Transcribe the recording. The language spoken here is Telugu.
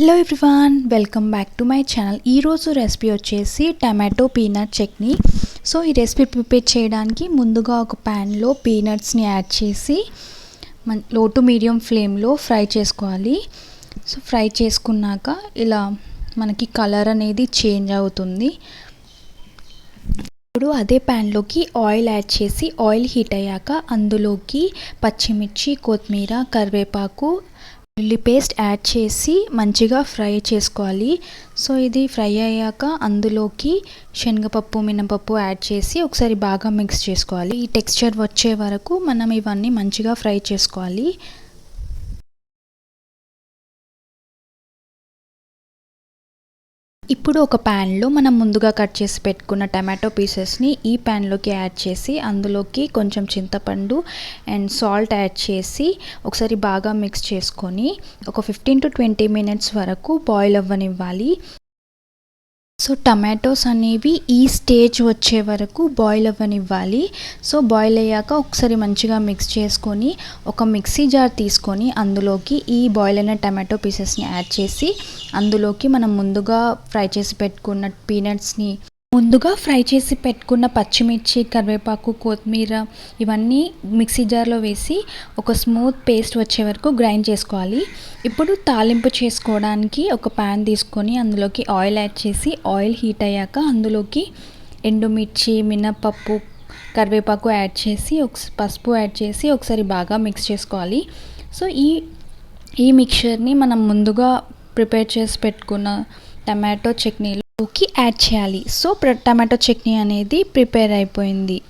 Hello everyone welcome back to my channel ఈరోజు రెసిపీ వచ్చేసి టమాటో పీనట్ చట్నీ. సో ఈ రెసిపీ ప్రిపేర్ చేయడానికి ముందుగా ఒక ప్యాన్లో పీనట్స్ని యాడ్ చేసి మన లో టు మీడియం ఫ్లేమ్లో ఫ్రై చేసుకోవాలి. సో ఫ్రై చేసుకున్నాక ఇలా మనకి కలర్ అనేది చేంజ్ అవుతుంది. ఇప్పుడు అదే ప్యాన్లోకి ఆయిల్ యాడ్ చేసి ఆయిల్ హీట్ అయ్యాక అందులోకి పచ్చిమిర్చి కొత్తిమీర కరివేపాకు ఉల్లి పేస్ట్ యాడ్ చేసి మంచిగా ఫ్రై చేసుకోవాలి. సో ఇది ఫ్రై అయ్యాక అందులోకి శనగపప్పు మినపప్పు యాడ్ చేసి ఒకసారి బాగా మిక్స్ చేసుకోవాలి. ఈ టెక్స్చర్ వచ్చే వరకు మనం ఇవన్నీ మంచిగా ఫ్రై చేసుకోవాలి. ఇప్పుడు ఒక ప్యాన్లో మనం ముందుగా కట్ చేసి పెట్టుకున్న టమాటో పీసెస్ని ఈ ప్యాన్లోకి యాడ్ చేసి అందులోకి కొంచెం చింతపండు అండ్ సాల్ట్ యాడ్ చేసి ఒకసారి బాగా మిక్స్ చేసుకొని ఒక ఫిఫ్టీన్ టు ట్వంటీ మినిట్స్ వరకు బాయిల్ అవ్వనివ్వాలి. సో టమాటోస్ అనేవి ఈ స్టేజ్ వచ్చే వరకు బాయిల్ అవ్వనివ్వాలి. సో బాయిల్ అయ్యాక ఒకసారి మంచిగా మిక్స్ చేసుకొని ఒక మిక్సీ జార్ తీసుకొని అందులోకి ఈ బాయిల్ అయిన టమాటో పీసెస్ని యాడ్ చేసి అందులోకి మనం ముందుగా ఫ్రై చేసి పెట్టుకున్న పీనట్స్ని ముందుగా ఫ్రై చేసి పెట్టుకున్న పచ్చిమిర్చి కరివేపాకు కొత్తిమీర ఇవన్నీ మిక్సీ జార్లో వేసి ఒక స్మూత్ పేస్ట్ వచ్చే వరకు గ్రైండ్ చేసుకోవాలి. ఇప్పుడు తాలింపు చేసుకోవడానికి ఒక ప్యాన్ తీసుకొని అందులోకి ఆయిల్ యాడ్ చేసి ఆయిల్ హీట్ అయ్యాక అందులోకి ఎండుమిర్చి మినపప్పు కరివేపాకు యాడ్ చేసి ఒక పసుపు యాడ్ చేసి ఒకసారి బాగా మిక్స్ చేసుకోవాలి. సో ఈ ఈ మిక్చర్ని మనం ముందుగా ప్రిపేర్ చేసి పెట్టుకున్న టమాటో చట్నీలు కి యాడ్ చేయాలి. సో టమాటో చట్నీ అనేది ప్రిపేర్ అయిపోయింది.